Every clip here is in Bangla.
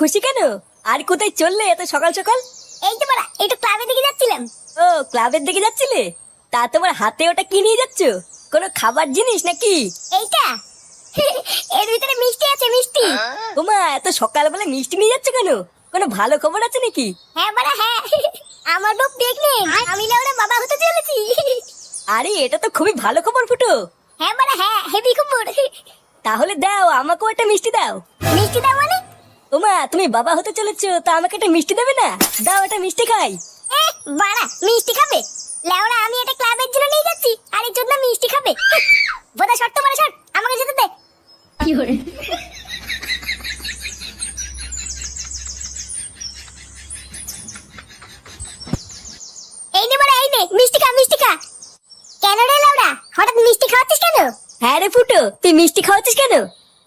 খুশি কেন? আর কোথায় চললে এত সকাল সকাল? এই তো বড়া একটু ক্লাবে দিকে যাচ্ছিলাম। ও ক্লাবের দিকে যাচ্ছিলে? তা তোমার হাতে ওটা কি নিয়ে যাচ্ছ? কোনো খাবার জিনিস নাকি? এইটা? এর ভিতরে মিষ্টি আছে মিষ্টি। তোমা এত সকালবেলা মিষ্টি নিয়ে যাচ্ছ কেন? কোনো ভালো খবর আছে নাকি? হ্যাঁ বড়া হ্যাঁ। আমার বউ প্রেগনেন্ট আমি না ওরা বাবা হতে চলেছি। আরে এটা তো খুবই ভালো খবর ফুটো। হ্যাঁ বড়া হ্যাঁ হেভি খবর। তাহলে দাও আমাকেও একটা মিষ্টি দাও। মিষ্টি দাও মানে? ওমা তুমি বাবা হতে চলেছো তা আমাকে একটা মিষ্টি দেবে না? দাও একটা মিষ্টি খাই। এ বাড়া মিষ্টি খাবে? লেওড়া আমি এটা ক্লাবের জন্য নিয়ে যাচ্ছি আর এই জন্য মিষ্টি খাবে। বোধা শর্ত মারা শর্ট আমাকে যেতে দে। এই নে বড়া এই নে মিষ্টি খা মিষ্টি খা। কেন রে লেওড়া হঠাৎ মিষ্টি খাওয়াচ্ছিস কেন? হ্যাঁ রে ফুটো তুই মিষ্টি খাওয়াচ্ছিস কেন?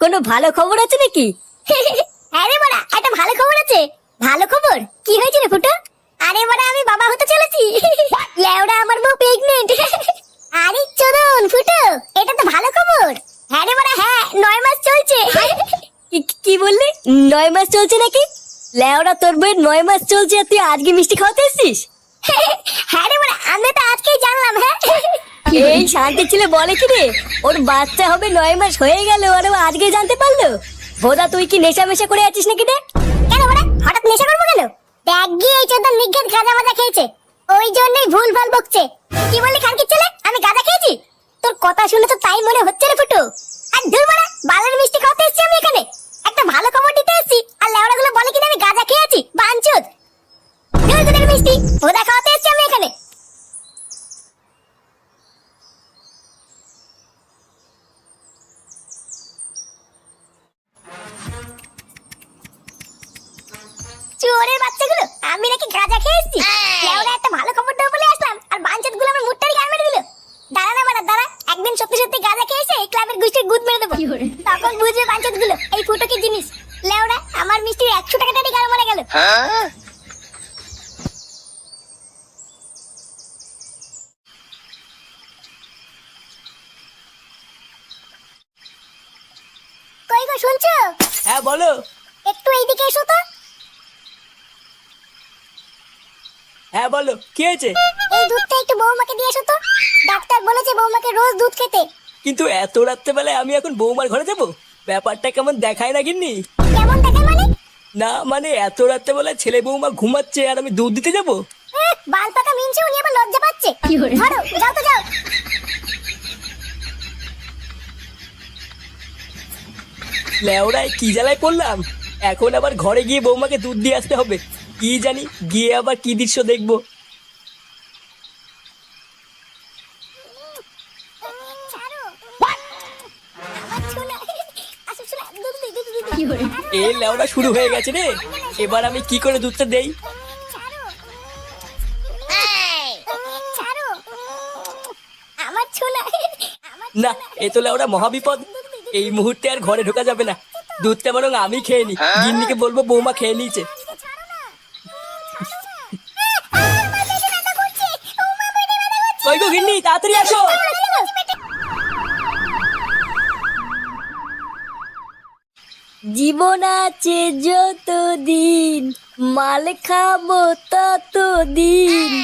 কোনো ভালো খবর আছে নাকি? হ্যাঁ রে বড়া, একটা ভালো খবর আছে। ভালো খবর? কি হয়েছে রে ফুটো? আরে বড়া, আমি বাবা হতে চলেছি। লেওড়া আমার বউ প্রেগনেন্ট আরে চোদন, ফুটো, এটা তো ভালো খবর। হ্যাঁ রে বড়া হ্যাঁ নয় মাস চলছে। কি- বললি? নয় মাস চলছে নাকি? লেওরা, তোর বইয়ের নয় মাস চলছে, তুই আজকে মিষ্টি খাওয়াতে এসছিস? হ্যাঁ রে বড়া, আমি তো আজকেই জানলাম হ্যাঁ। এই শান্তি ছিল বলে কি রে? ওর বাচ্চা হবে নয় মাস হয়ে গেল, আর আজকে জানতে পারল। বোধা তুই কি নেশা মেশা করে আছিস নাকি রে কেন বড়া হঠাৎ নেশা করব কেন? ব্যাগ গিয়ে এই চোদ্দ নিঘাত গাঁজা মাজা খেয়েছে। ওই জন্যই ভুল ভালো বকছে। কি বললি, খানকির ছেলে? আমি গাঁজা খেয়েছি? তোর কথা শুনে তো তাই মনে হচ্ছে রে ফুটু। আর দূর বড়া বালের মিষ্টি খাওয়াতে চোরের বাচ্চাগুলো আমি নাকি গাঁজা খেয়ে এসেছি। একটা ভালো খবর দেবো বলে আসলাম আর বাঞ্চতগুলো আমার মুটটারি গান মেরে দিল। দাঁড়া না বাড়া দাঁড়া। একদিন সত্যি সত্যি গাঁজা খেয়ে এসে এই ক্লাবের গোষ্ঠীর গুদ মেরে দেবো। তখন বুঝবে বাঞ্চতগুলো এই ফুটো কি জিনিস। লেওড়া আমার মিষ্টির একশো টাকা টাটি গান মারা গেল। কই গো শুনছো? হ্যাঁ বলো। একটু এইদিকে এসো তো। হ্যাঁ বলো কি হয়েছে? এই দুধটা একটু বৌমাকে দিয়ে এসো তো। ডাক্তার বলেছে বৌমাকে রোজ দুধ খেতে। কিন্তু এত রাত্রেবেলায় আমি এখন বৌমার ঘরে যাব? ব্যাপারটা কেমন দেখায় না গিন্নি? কেমন দেখে মানে? না মানে এত রাত্রেবেলায় ছেলে বৌমা ঘুমাচ্ছে আর আমি দুধ দিতে যাব? বাল পাকা মিনছে উনি আবার লজ্জা পাচ্ছে। ধরো যাও তো যাও। লেওড়ায় কি জ্বালায় পড়লাম? এখন আবার ঘরে গিয়ে বৌমাকে দুধ দিয়ে আসতে হবে। কি জানি গিয়ে আবার কি দৃশ্য দেখব। ছাড়ো আমার ছোলা আসো ছোলা দুধ দিই দুধ দিই এ লেওড়া শুরু হয়ে গেছে রে। এবার আমি কি করে দুধটা দেই? না এ তো লেওড়া মহাবিপদ। এই মুহূর্তে আর ঘরে ঢোকা যাবে না। দুধটা বরং আমি খেয়ে নি। গিন্নিকে বলব বৌমা খেয়ে নিয়েছে। গিন্নি তাড়াতাড়ি আসো। জীবন আছে যত দিন মাল খাব তত দিন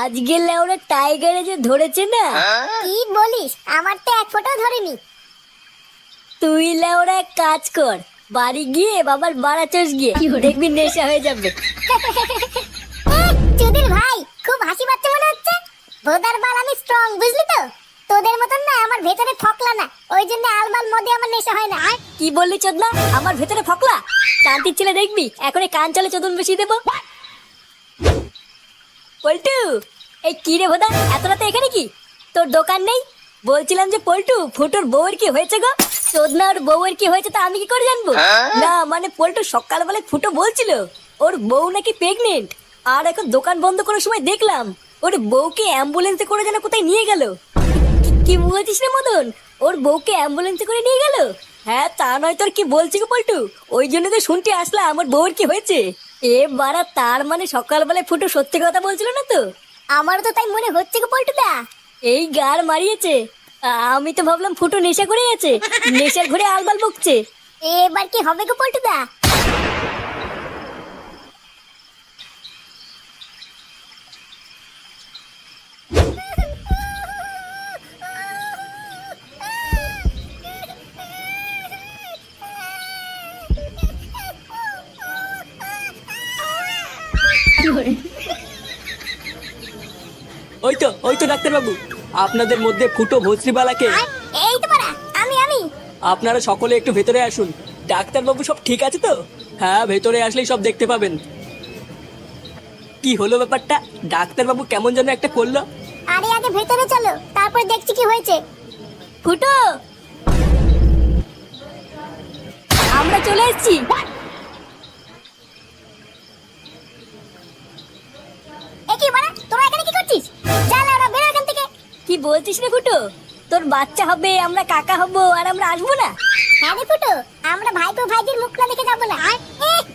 আজকে লেওরা টাইগারে যে ধরেছে না? কি বলিস? আমার তো এক ফোঁটাও ধরেনি। তুই লেওরা এক কাজ কর বাড়ি গিয়ে বাবার বাড়া চোষ গিয়ে দেখবি নেশা হয়ে যাবে। চুদির ভাই খুব হাসি পাচ্ছে মনে হচ্ছে। ভোদার বাল আমি স্ট্রং বুঝলি তো? তোদের মতন না আমার ভেতরে ফকলা না। ওই জন্য আলবাল মদে আমার নেশা হয় না। কি বললি চোদনা? আমার ভেতরে ফকলা? শান্তির ছেলে দেখবি? এখন এই কান চলে চোদন বেশি দেবো। পল্টু এই কি রে ভোদা? এত রাতে এখানে কি? তোর দোকান নেই? বলছিলাম যে পল্টু ফুটোর বউয়ের কি হয়েছে গো? চোদনা ওর বউয়ের কি হয়েছে তা আমি কি করে জানব? না মানে পল্টু সকালবেলায় ফুটো বলছিল ওর বউ নাকি প্রেগনেন্ট আর এখন দোকান বন্ধ করার সময় দেখলাম ওর বউকে অ্যাম্বুলেন্সে করে যেন কোথায় নিয়ে গেল? কি বলছিস না মদন? ওর বউকে অ্যাম্বুলেন্সে করে নিয়ে গেল? হ্যাঁ তা নয় তোর কি বলছি গো পল্টু? ওই জন্য তো শুনতে আসলাম আমার বউর কি হয়েছে। এ বারা তার মানে সকালবেলায় ফুটো সত্যি কথা বলছিল না তো? আমারও তো তাই মনে হচ্ছে গো পল্টুদা এই গার মারিয়েছে। আমি তো ভাবলাম ফুটো নেশা করে গেছে নেশার ঘরে আলবাল বকছে। এবার কি হবে গো পল্টুদা ওই তো ওই তো ডাক্তারবাবু। আপনাদের মধ্যে ফুটো ভস্রিবালাকে এই তো পারা আমি আমি। আপনারা সকলে একটু ভেতরে আসুন। ডাক্তারবাবু সব ঠিক আছে তো? হ্যাঁ ভেতরে আসলেই সব দেখতে পাবেন। কি হলো ব্যাপারটা? ডাক্তারবাবু কেমন যেন একটা করল। আরে আগে ভেতরে চলো তারপর দেখছি কি হয়েছে। ফুটো! আমরা চলে এসেছি। বলছিস রে ফুটো? তোর বাচ্চা হবে আমরা কাকা হব আর আমরা আসব না। হ্যাঁ রে ফুটো আমরা ভাইপো ভাইদের মুখ না দেখে যাব না।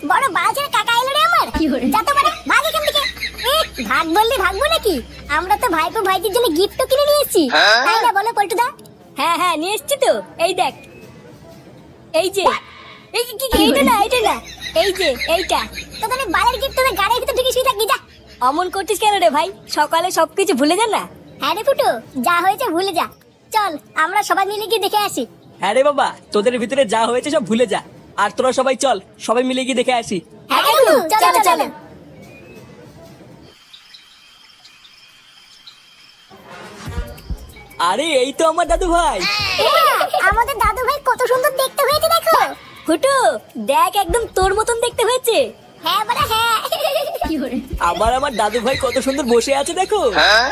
বড় বাজের কাকা এলো রে আমার। যা তো ভাগ এখান থেকে। ভাগ বললে ভাগবো নাকি? আমরা তো ভাইপো ভাইদের জন্য গিফটও কিনে নিয়ে এসেছি। তাই না বলো পল্টুদা? হ্যাঁ হ্যাঁ নিয়ে এসছি তো। এই দেখ। এই যে। এই কি- এইটা না এইটা না। এই যে এইটা। তোদের বালের গিফট তোদের গাড়ির ভিতর ঢুকে শুয়ে থাকবি যা। অমন করছিস কেন রে ভাই? সকালে সবকিছু ভুলে যা না? হ্যাঁ রে ফুটো যা হয়েছে ভুলে যা। চল আমরা সবাই মিলে গিয়ে দেখে আসি। হ্যাঁ রে বাবা তোদের ভিতরে যা হয়েছে সব ভুলে যা। আর তোরা সবাই চল সবাই মিলে গিয়ে দেখে আসি। হ্যাঁ কাকু, চলো চলো আরে এই তো আমার দাদু ভাই। আমাদের দাদু ভাই কত সুন্দর দেখতে হয়েছে দেখো। ফুটো দেখ একদম তোর মতন দেখতে হয়েছে। হ্যাঁ বড় হ্যাঁ। আবার আমার দাদু ভাই কত সুন্দর বসে আছে দেখো।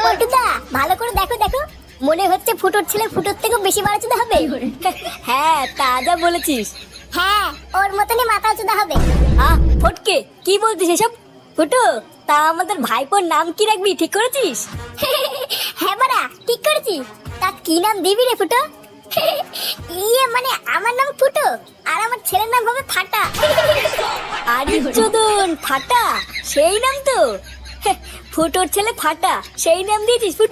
পল্টুদা ভালো করে দেখো দেখো। মনে হচ্ছে ফুটোর ছেলে ফুটোর থেকে বেশি বাড়াচুদা হবে। হ্যাঁ তা যা বলেছিস। হ্যাঁ। ওর মতনই মাথা চুদা হবে। আহ ফটকে কি বলছিস এসব? ফুটো তা আমাদের ভাইপোর নাম কি রাখবি ঠিক করেছিস? হ্যাঁ বাড়া ঠিক করেছি তা কি নাম দিবি রে ফুটো? ইয়ে মানে আমার নাম ফুটো, আর আমার ছেলের নাম হবে ফাটা। আরে চোদন, ফাটা, সেই নাম তো। ফুটোর ছেলে ফাটা, সেই নাম দিয়েছিস ফুটো।